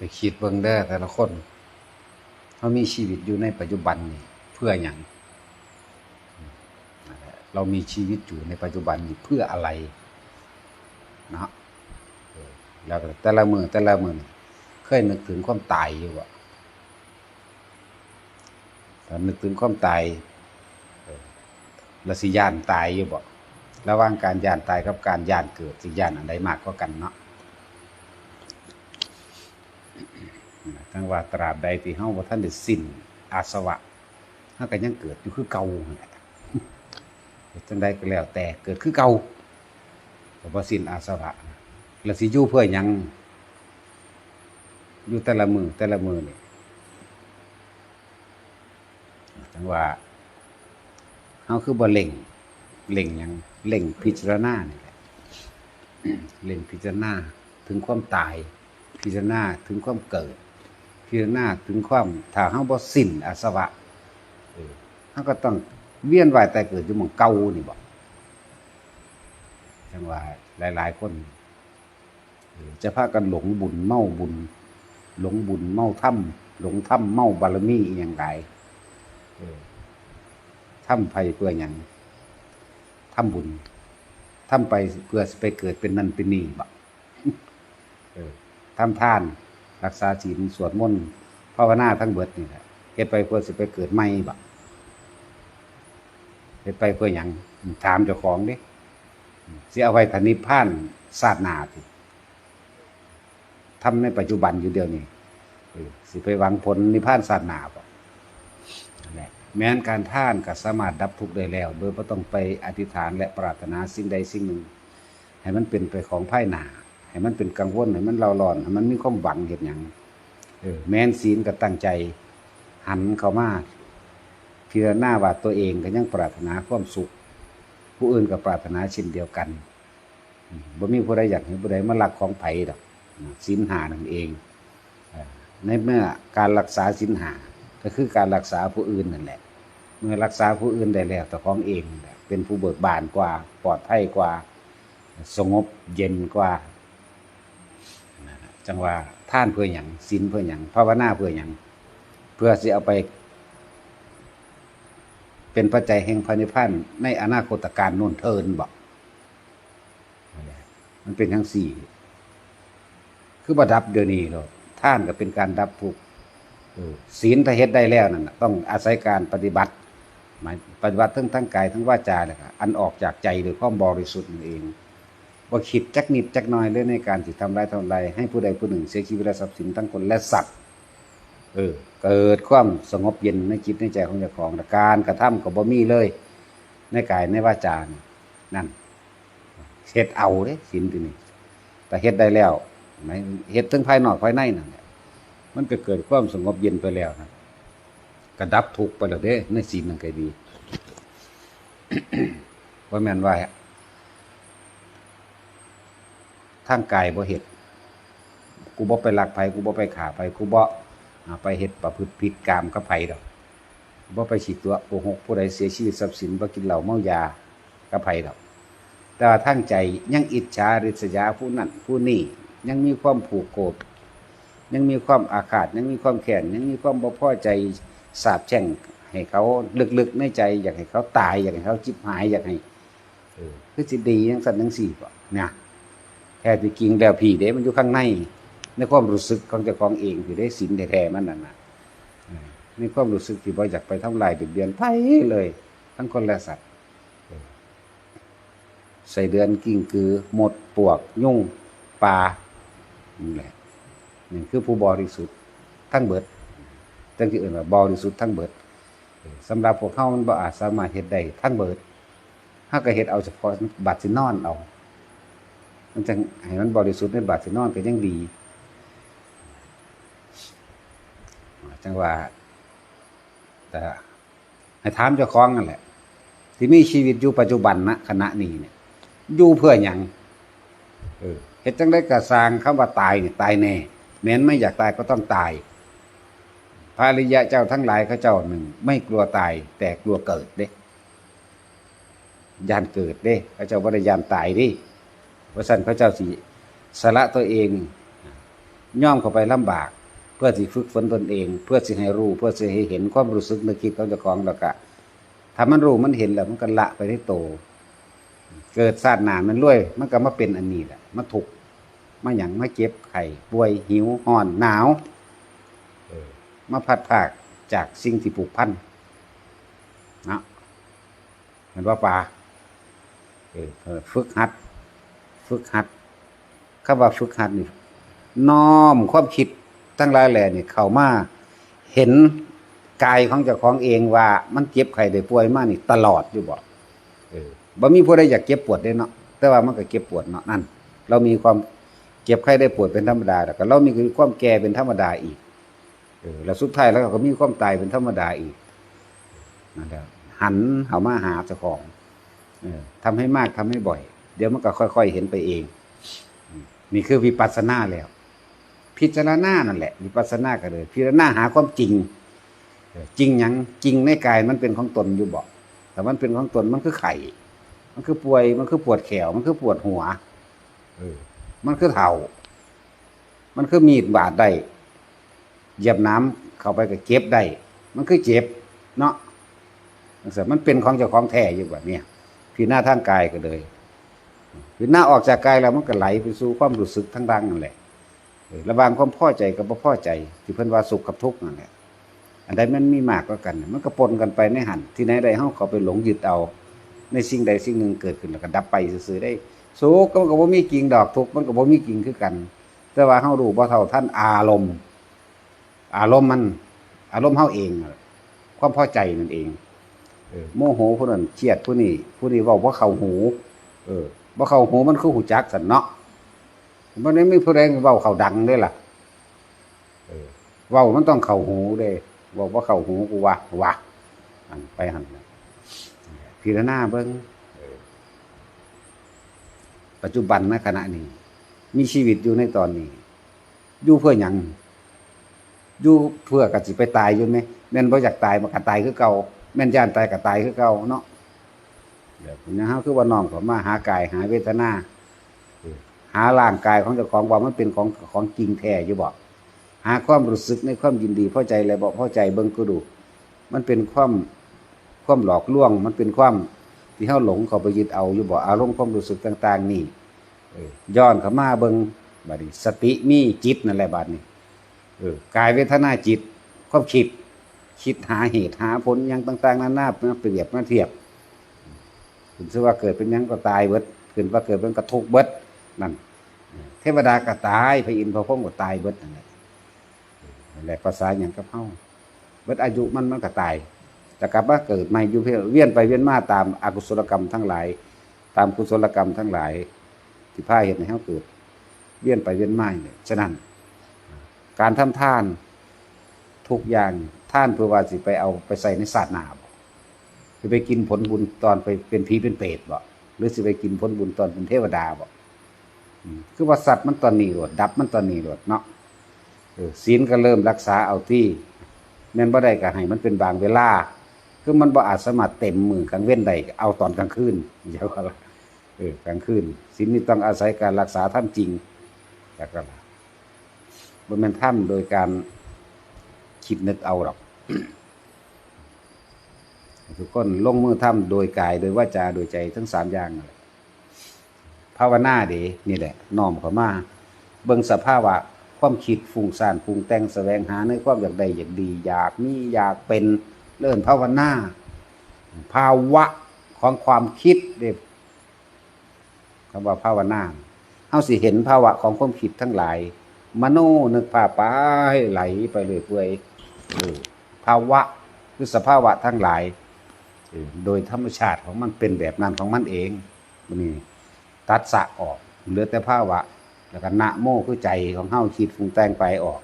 ไปคิดเบิ่งเด้อแต่ละคนเขามีชีวิตอยู่ในปัจจุบันนี่เพื่ออย่างเรามีชีวิตอยู่ในปัจจุบันนี่เพื่ออะไรนะเออแล้วแต่ละมือแต่ละมือเคยนึกถึงความตายอยู่บ่ถ้านึกถึงความตายเออแล้วสิยานตายอยู่บ่ระหว่างการยานตายกับการยานเกิดสิยานอันใดมากกว่ากันเนาะ ทั้งว่าตราบใดที่เฮาบ่ทันได้สิ้นอาสวะเฮาก็ยังเกิดอยู่คือเก่าจังใดก็แล้วแต่เกิดคือเก่าก็บ่สิ้นอาสวะแล้วสิอยู่เพื่อหยังอยู่แต่ละมือแต่ละมือนี่จังว่าเฮาคือบ่เล่งเล่งหยังเล่งพิจารณานี่แหละเล่งพิจารณาถึงความตายพิจารณาถึงความเกิด พิจารณาถึงความถ้าเฮาบ่สิ้นอาสวะเออเฮาก็ต้องเวียนว่ายแต่เกิดอยู่หม่องเก่านี่บ่จังว่าหลาย ๆ คนเออจะพากันหลงบุญเมาบุญ หลงบุญเมาถ้ำหลงถ้ำเมาบารมีอีหยังไงเออถ้ำไปเพื่อหยังถ้ำบุญถ้ำไปเพื่อสิไปเกิดเป็นนั่นเป็นนี่บ่เออทำทาน รักษาศีลสวดมนต์ภาวนาทั้งเบิดนี่แหละเฮ็ดไปเพื่อสิไปเกิดใหม่บ่เฮ็ดไปเพื่อหยังถามเจ้าของดิสิเอาไว้ทนิพานศาสนาติทำในปัจจุบันอยู่เดียวนี้สิไปหวังผลนิพพานศาสนาบ่นั่นแม้นการท่านก็สามารถดับทุกข์ได้แล้ว โดยบ่ต้องไปอธิษฐานและปรารถนาสิ่งใดสิ่งหนึ่ง ให้มันเป็นไปของภายหนา ให้มันเป็นกังวลให้มันเราร้อนให้มันมีความหวังเห็นอย่างเออแม้นศีลก็ตั้งใจ หันเข้ามาพิจารณาว่าตัวเองก็ยังปรารถนาความสุข ผู้อื่นก็ปรารถนาเช่นเดียวกันบ่มีผู้ใดอยากเห็นผู้ใดมาลักของไผ่ดอกศีลหานั่นเองในเมื่อการรักษาศีลหาก็คือการรักษาผู้อื่นนั่นแหละ เมื่อรักษาผู้อื่นได้แล้วแต่ของเอง เป็นผู้เบิกบานกว่าปลอดภัยกว่า สงบเย็นกว่า จังว่าท่านเพื่ออย่างศีลเพื่ออย่างภาวนาเพื่ออย่างเพื่อสิเอาไป เป็นปัจจัยแห่งพระนิพพานในอนาคตการโน่นเทินบอกมันเป็นทั้งสี่ คือประดับเดี๋ยวนี้เราท่านก็เป็นการดับทุกข์ศีลถ้าเฮ็ดได้แล้วนั่นต้องอาศัยการปฏิบัติหมายปฏิบัติทั้งทั้งกายทั้งวาจาเลยค่ะอันออกจากใจโดยความบริสุทธิ์นั่นเอง ว่าคิดจักนิดจักน้อยเรื่องในการที่ทำร้ายทำลายให้ผู้ใดผู้หนึ่ง เสียชีวิตและทรัพย์สินทั้งคนและสัตว์เออเกิดความสงบเย็นในจิตในใจของเจ้าของแต่การกระทำกับบ่มีเลย ในกายในวาจานนั่นเฮ็ดเอาเด้สินตัวนี้ แต่เฮ็ดได้แล้วไหมเฮ็ดทั้งภายนอกภายในนั่นแหละมันก็เกิดความสงบเย็นไปแล้วนะกระดับทุกไปแล้วเด้ในศีลนั่นก็ดีว่าแม่นว่า ทางกายบ่เฮ็ดกูบ่ไปลักไผกูบ่ไปฆ่าไผกูบ่ไปเฮ็ดประพฤติผิดกามกับไผดอกกูบ่ไปฉีดตัวโกหกผู้ใดเสียชีวิตทรัพย์สินบ่กินเหล้าเมายากับไผดอก แต่ว่าทางใจยังอิจฉาริษยาผู้นั้นผู้นี้ยังมีความผูกโกรธยังมีความอาฆาตยังมีความแค้นยังมีความบ่พอใจสาบแช่งให้เขาลึกๆในใจ อยากให้เขาตาย อยากให้เขาจิบหายอยากให้เออคือสิดีจังซั่นจังซี่บ่นะ แท้ที่จริงแล้วพี่เด้มันอยู่ข้างใน ในความรู้สึกของเจ้าของเองที่ได้ศีลแท้ๆมันนั่นน่ะในความรู้สึกที่บ่อยากไปทำลายเบียดเบียนไผเลย ทั้งคนและสัตว์ใส่เดือนกิ้งคือหมดปวกยุ่งปลานี่แหละนี่คือผู้บริสุทธิ์ทั้งเบิดตั้งที่อื่นว่าบริสุทธิ์ทั้งเบิดเออสำหรับพวกเขามันบ่อาจสามารถเฮ็ดได้ทั้งเบิดถ้าก็เฮ็ดเอาเฉพาะบัตรสินอนเอา มันจังให้มันบริสุทธิ์ในบัตรสินอนก็ยังดี จังว่าแต่ให้ถามเจ้าของนั่นแหละ ที่มีชีวิตอยู่ปัจจุบันณขณะนี้เนี่ยอยู่เพื่อหยังเออเฮ็ดจังได้กระสางคำว่าตายเนี่ยตายแน่แม้นไม่อยากตายก็ต้องตายพระริยะเจ้าทั้งหลายเขาเจ้าหนึ่ง ไม่กลัวตาย แต่กลัวเกิดเด้ยานเกิดเด้เขาเจ้าบ่ได้ยานตายดิ ว่าสั่นเขาเจ้าสิสละตัวเองย่อมเข้าไปลำบาก เพื่อสิฝึกฝนตนเอง เพื่อสิให้รู้ เพื่อสิให้เห็นความรู้สึกนึกคิดของเจ้าของแล้วก็ถ้ามันรู้มันเห็นแล้วมันก็ละไปได้โต เกิดศาสตร์หนามันรวย มันก็มาเป็นอันนี้แหละมาถูกมาหยังมาเจ็บไข้ป่วยหิวห่อนหนาวมาพัดภาคจากสิ่งที่ผูกพันเนะเห็นว่าป่าฝึกหัด ฝึกหัดคำว่าฝึกหัดนี่น้อมความคิดทั้งหลายแหล่นี่เข้ามาเห็นกายของเจ้าของเองว่า มันเจ็บไข้ได้ป่วยมากนี่ ตลอดอยู่บ่เออบ่มีผู้ใดอยากเจ็บปวดได้เนาะแต่ว่ามันก็เจ็บปวดเนาะนั่น เรามีความเจ็บไข้ได้ปวดเป็นธรรมดาแล้วก็เรามีความแก่เป็นธรรมดาอีกเออแล้วสุดท้ายแล้วก็มีความตายเป็นธรรมดาอีกนั่นแหละหันเข้ามาหาเจ้าของเออทำให้มากทำให้บ่อย ดี๋ยวมันก็ค่อย ๆ เห็นไปเอง นี่คือวิปัสสนาแล้ว พิจารณานั่นแหละ วิปัสสนาก็เลย พิจารณาหาความจริง จริงยังจริงในกายมันเป็นของตนอยู่บอกแต่มันเป็นของตนมันคือไข่ มันคือป่วย มันคือปวดแขว มันคือปวดหัวเออมันคือเท่า มันคือมีดบาดได้เหยียบน้ำเข้าไปก็เจ็บได้ มันคือเจ็บ เนาะจังซี้มันเป็นของเจ้าของแท้อยู่แบบเนี้ยพี่หน้าทางกายก็เลย พี่หน้าออกจากกายแล้วมันก็ไหลไปสู่ความรู้สึกทั้งดังนั่นแหละระวางความพ่อใจกับบ่พ่อใจ ที่เพิ่นว่าสุขกับทุกข์นั่นแหละอันใดมันมีมากกว่ากัน มันก็ปนกันไปในหันที่ไหนใดเฮาเขาไปหลงยึดเอา ในสิ่งใดสิ่งหนึ่งเกิดขึ้นแล้วก็ดับไปซื่อๆได้สุขก็มันก็บ่มีกิ่งดอกทุกข์มันก็บ่มีกิ่งคือกัน แต่ว่าเฮารู้บ่เท่าท่านอารมณ์ อารมณ์มัน อารมณ์เฮาเองความพอใจนั่นเองเออโมโหผู้นั้นเครียดผู้นี้ผู้นี้เว้าบ่เข้าหู เออ บ่เข้าหูมันคือหูจักสันเนาะมันไม่มีผู้ใดเว้าเข้าดังเด้ล่ะเออว้ามันต้องเข้าหูเด้ว้าบ่เข้าหูกูว่าว่าอันไปหันพิจารณาเบิ้งปัจจุบันณขณะนี้ มีชีวิตอยู่ในตอนนี้ อยู่เพื่อหยังอยู่เพื่อกะสิไปตายอยู่ไหมแม่นบ่อยากตายมันก็ตายคือเก่าแม่นย่านตายก็ตายคือเก่าเนาะ เดี๋ยวนะฮะคือว่าน้องเขามาหากายหาเวทนาหาร่างกายของเจ้าของว่ามันเป็นของของจริงแท้อยู่บ่หาความรู้สึกในความยินดีพอใจอะไรบ่พอใจเบิ่งก็ดู มันเป็นความความหลอกลวง มันเป็นความที่เฮาหลงเข้าไปยึดเอาอยู่บ่อารมณ์ความรู้สึกต่าง ๆ นี่ย้อนเขามาเบิ่งบัดนี้สติมีจิตนั่นแหละบัดนี้เออกายเวทนาจิต ความคิด คิดหาเหตุหาผลยังต่าง ๆนานามาเปรียบมาเทียบ ถึงซะว่าเกิดเป็นยังก็ตายเบิดขึ้นว่าเกิดเป็นกระทุกเบิดนั่นเทวดาก็ตายพระอินทร์พระพรหมก็ตายเบิดนั่นแหละนั่นแหละภาษาหยังกับเฮาเบิดอายุมันมันก็ตายแต่กลับมาเกิดใหม่อยู่เพื่อเวียนไปเวียนมาตามอากุศลกรรมทั้งหลาย ตามกุศลกรรมทั้งหลาย ที่พาเหตุให้เขาเกิด เวียนไปเวียนมาเนี่ยฉะนั้น การทำท่านทุกอย่างท่านเพื่อว่าสิไปเอาไปใส่ในศาสนาบ สิไปกินผลบุญตอนไปเป็นผีเป็นเปรตบ่หรือสิไปกินผลบุญตอนเป็นเทวดาบ่คือว่าสัตว์มันตอนนี้หลดดับมันตอนนี้หลดเนาะศีลก็เริ่มรักษาเอาที่แม่นบ่ได้ก็ให้มันเป็นบางเวลา คือมันบ่อาจสามารถเต็มมือกลางเว้นได้เอาตอนกลางคืนเดี๋ยวก็ละเออกลางคืนศีลนี่ต้องอาศัยการรักษาท่านจริงแล้วก็ละบ่แม่นท่านโดยการคิดนึกเอาหรอก ทุกคนลงมือทำโดยกายโดยวาจาโดยใจทั้งสามอย่างภาวนาเดนี่แหละน้อมเข้ามาเบิ่งสภาวะความคิดฟุ้งซ่านปรุงแต่งแสวงหาในความอยากได้อยากดี อยากมีอยากเป็นเลื่อนภาวนาภาวะของความคิดเด็คำว่าภาวนาเฮาสิเห็นภาวะของความคิดทั้งหลาย มโนนึกภาพไปไหลไปเลยเปื่อยภาวะคือสภาวะทั้งหลาย โดยธรรมชาติของมันเป็นแบบนั้นของมันเองมันนี่ตัดสะออกเหลือแต่ภาวะ แล้วก็นะโมคือใจของเฮาคิดฟุ้งแต่งไปออก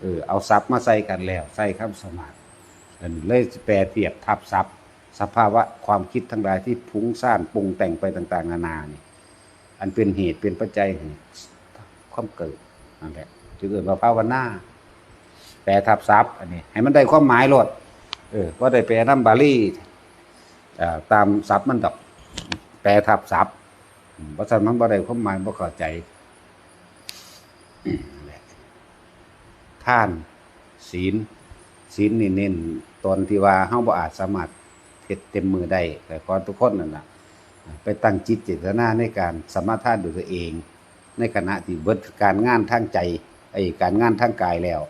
เออเอาซับมาใส่กันแล้ว ใส่คำสมาธิเลยแปรเทียบทับซับสภาวะความคิดทั้งหลายที่พุ้งซ่านปรุงแต่งไปต่าง ๆ นานานี่อันเป็นเหตุเป็นปัจจัยแห่งความเกิดนั่นแหละจึงเกิดว่าภาวนาแปรทับซับอันนี้ ให้มันได้ความหมายโลดเออว่าได้แปลน้ำบาลี ตามซับมันดอก แปรทับซับเพราะฉะนั้นมันบ่ได้ความหมายบ่เข้าใจท่าน ศีลศีลนี่เน้นตอนที่ว่าเฮาบ่อาจสามารถเฮ็ดเต็มมือได้แต่ขอทุกคนนั่นน่ะ ไปตั้งจิตเจตนาในการสมาทานด้วยตัวเอง ในขณะที่เบิดการงานทางใจไอ้การงานทางกายแล้ว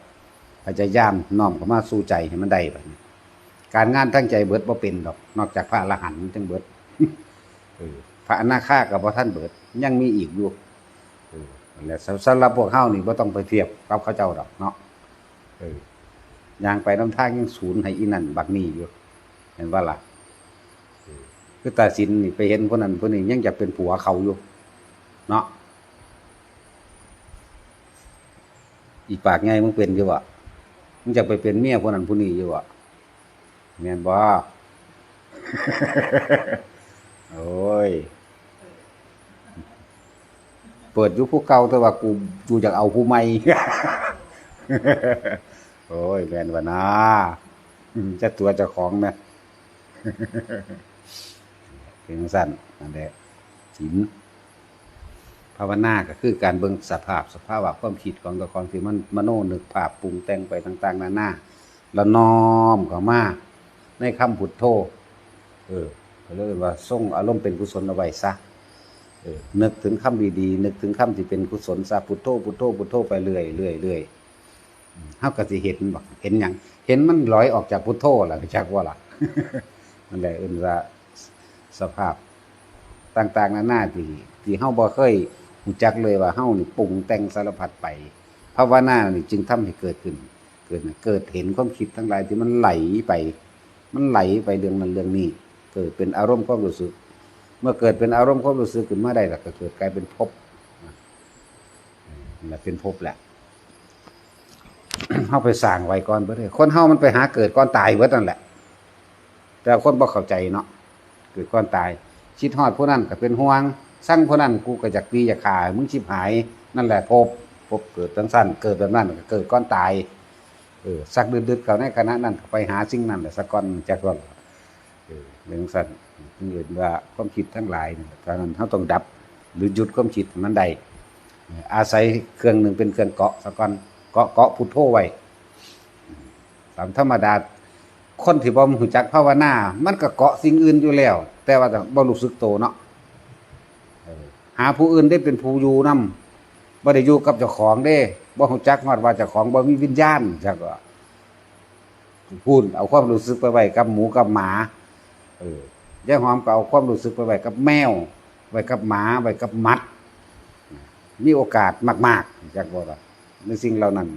พยายามน้อมเข้ามาสู่ใจให้มันได้บัดนี้ การงานทางใจเบิดบ่เป็นดอก นอกจากพระอรหันต์จังเบิดพระอนาคากับพระท่านเบิด ยังมีอีกอยู่และสำหรับพวกเฮานี่บ่ต้องไปเทียบกับเขาเจ้าดอกเนาะอย่างไปน้ำทางยังศูนย์ให้อีนั่นบักนี้อยู่ เห็นว่าล่ะคือตาสินนี่ไปเห็นคนนั้นคนนี้ยังจะเป็นผัวเขาอยู่ เนาะอีปากไงมึงเป็นอยู่วะมึงจะไปเป็นเมียคนนั้นผู้นี้อยู่วะ แม่นบ่ โอ้ย เปิดอยู่ผู้เก่าแต่ว่ากูกูอยากเอาผู้ใหม่ โอ้ยแม่นว่านะจะตัวเจ้าของไหมเป็นจั่งสั้นนั่นแหละศีลภาวนาก็คือการเบิ่งสภาพ สภาวะความคิดของตัวของที่มันมโนนึกภาพปรุงแต่งไปต่าง ๆ นานาแล้วน้อมเข้ามา ในคำพุทโธเออก็เลยว่าส่งอารมณ์เป็นกุศลเอาไว้ซะเออนึกถึงคำดีๆนึกถึงคำที่เป็นกุศลซะพุทโธพุทโธพุทโธไปเรื่อยเรื่อยเรื่อยเฮาก็สิเห็นบ่เห็นหยังเห็นมันลอยออกจากพุทโธล่ะจักว่าล่ะนั่นแหละเอิ้นว่าสภาพต่าง ๆนานาที่ที่เฮาบ่เคยรู้จักเลยว่าเฮานี่ปรุงแต่งสารพัดไปภาวนานี่จึงทำให้เกิดขึ้น เกิดเกิดเห็นความคิดทั้งหลายที่มันไหลไป มันไหลไปเรื่องนั้นเรื่องนี้ เกิดเป็นอารมณ์ความรู้สึก เมื่อเกิดเป็นอารมณ์ความรู้สึกขึ้นมาได้แล้วก็เกิดกลายเป็นภพนะนั่นแหละเป็นภพแหละเฮาไปสร้างไว้ก่อนเบิดเลยคนเฮามันไปหาเกิดก่อนตายเบิดนั่นแหละ แต่คนบ่เข้าใจเนาะเกิดก่อนตายคิดฮอดผู้นั้นก็เป็นห่วงสั่งผู้นั้นกูก็อยากตีอยากฆ่ามึงชิบหาย นั่นแหละภพภพเกิดจังสั้นเกิดแบบนั้นก็เกิดก่อนตาย เออสักดืดๆเขาในคณะนั้นไปหาสิ่งนั้นแหละสักก่อนจากก่อนเออเรื่องสั้นเห็นว่าความคิดทั้งหลายตอนนั้นเขาต้องดับ หรือหยุดความคิดให้มันได้เอาศัยเครื่องหนึ่งเป็นเครื่องเกาะสักก่อนเกาะเกาะพุทโธไว้ตามธรรมดาคนที่บ่รู้จักภาวนา มันก็เกาะสิ่งอื่นอยู่แล้ว แต่ว่าบ่รู้สึกโตเนาะหาผู้อื่นได้เป็นผู้อยู่นำบ่ได้อยู่กับเจ้าของเด้ บ่รู้จักฮอดว่าเจ้าของบ่มีวิญญาณจักว่าพูดเอาความรู้สึกไปไว้กับหมูกับหมา เออยายหอมก็เอาความรู้สึกไปไว้กับแมว ไว้กับหมาไว้กับมัด มีโอกาสมากๆจักบ่ว่าในสิ่งเหล่านั้น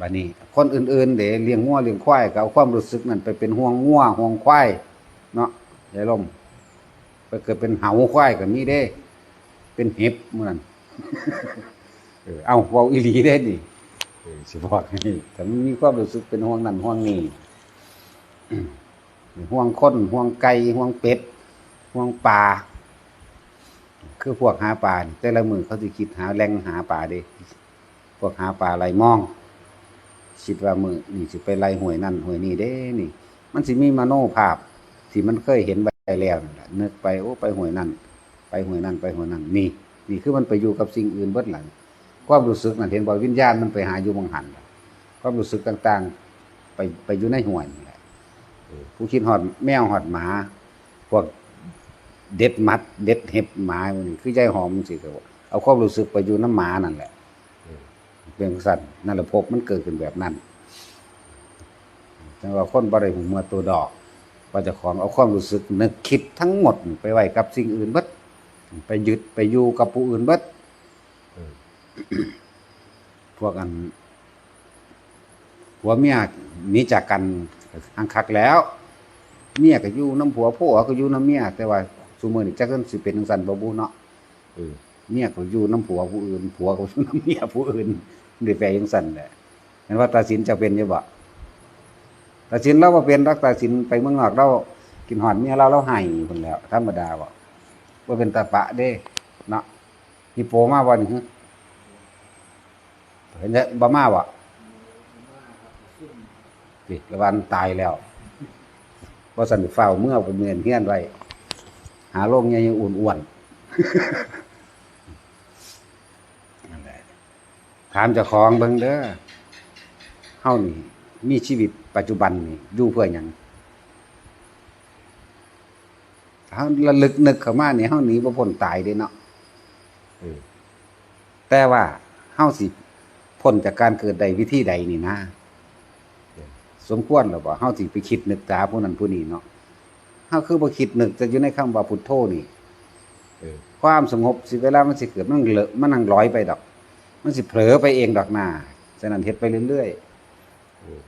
บัดนี้ คนอื่นๆเดี๋ยวเลี้ยงงัวเลี้ยงควายก็เอาความรู้สึกนั้นไปเป็นห่วงงัวห่วงควายเนาะยายลมไปเกิดเป็นเหาควายก็มีเด้ เป็นเห็บเหมือน เออเอาเว้าอีหลีเด้นี่สิบอกให้แต่มันมีความรู้สึกเป็นห่วงนั่นห่วงนี่ห่วงคนห่วงไก่ห่วงเป็ดห่วงปลาคือพวกหาปลาแต่ละมือเขาสิคิดหาแหล่งหาปลาเด้พวกหาปลาไหลมองคิดว่ามือนี่สิไปไล่หวยนั่นหวยนี่เด้นี่ มันสิมีมโนภาพที่มันเคยเห็นไปแล้วนึกไปโอ้ไปหวยนั่นไปหวยนั่นไปหวยนั่นนี่ นี่คือมันไปอยู่กับสิ่งอื่นเบิดหลัง ความรู้สึกนั่นเห็นบ่วิญญาณมันไปหาอยู่บางหันความรู้สึกต่าง ๆ ไปไปอยู่ในหวยนี่แหละผู้คิดหอดแมวหอดหมา พวกเด็ดมัด เด็ดเห็บหมามันนี่คือใจหอมสิก็ว่าเอาความรู้สึกไปอยู่น้ำหมานั่นแหละเป็นสัตว์นั่นแหละภพมันเกิดขึ้นแบบนั้นแต่ว่าคนบริหูเมื่อตัวดอกว่าจะของเอาความรู้สึกนึกคิดทั้งหมดไปไว้กับสิ่งอื่นบิดไปยึดไปอยู่กับผู้อื่นบิด พวกอันผัวเมียหนีจากกันอังคักแล้ว เมียก็อยู่น้ำผัวผัวก็อยู่น้ำเมียแต่ว่าสุมือนี่จักกันสิเป็นจังสันบ่บูเนาะเออเมียก็อยู่น้ำผัวผู้อื่นผัวก็อยู่น้ำเมียผู้อื่นด้แปลยังสั่นแหละเห็นว่าตาสินจะเป็นอยังบ่ตาสินเราบ่เป็นรักตาสินไปเมืองนอกเรากินหอดเมียเราเราให้คนแล้วธรรมดาบ่ว่าเป็นตาปะเด้เนาะฮิปโปมาบ่นี่ฮึ ห็นจะบ่มาบ่ปิระวันตายแล้วว่าสันเฝ้าเมื่อไปเมือนเฮี้ยนไว้ หาโรงใหญ่ๆอ้วนๆนั่นถามเจ้าของเบิ่งเด้อเฮานี่ มีชีวิตปัจจุบันนี่อยู่เพื่อหยังเฮาระลึกนึกเข้ามานี่เฮาหนีบ่พ้นตายเด้เนาะแต่ว่าเฮาสิ พ้นจากการเกิดใดวิธีใดนี่นะสมควรแล้วบ่าเฮาสิไปคิดนึกตาผู้นั้นผู้นี้เนาะเฮาคือบ่คิดนึกจะอยู่ในคำว่าพุทโธนี่ความสงบสิเวลามันสิเกิดมันเลอะมันนั่งร้อยไปดอก มันสิเผลอไปเองดอกหน้าฉะนั้นเฮ็ดไปเรื่อย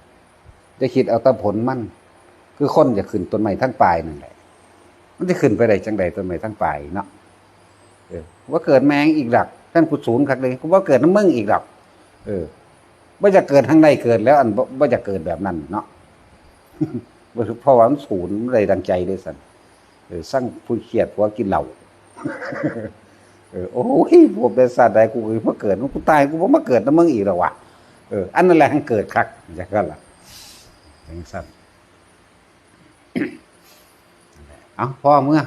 ๆจะคิดเอาแต่ผลมันคือคนจะขึ้นต้นไม้ทั้งปลายนั่นแหละ มันจะขึ้นไปได้จังใดต้นไม้ทั้งปลายเนาะว่าเกิดแมงอีกดอกท่านกุศลคักเลยว่าเกิดน้ำมึงอีกดอก เออว่าจะเกิดทั้งในเกิดแล้ว อันว่าจะเกิดแบบนั้นเนาะเพราะว่ามันศูนย์อะไรดังใจด้วยสันเออสร้างผู้เขียดผัวกินเหล้าเออโอ้ยผมเป็นสัตว์ใดกูเมื่อเกิดกูตายกูว่ามาเกิดนะมึงอีกแล้ววะเอออันนั่นแหละทั้งเกิดคักอย่างนั้นล่ะอย่างสั้นเอาพ่อเมื่อ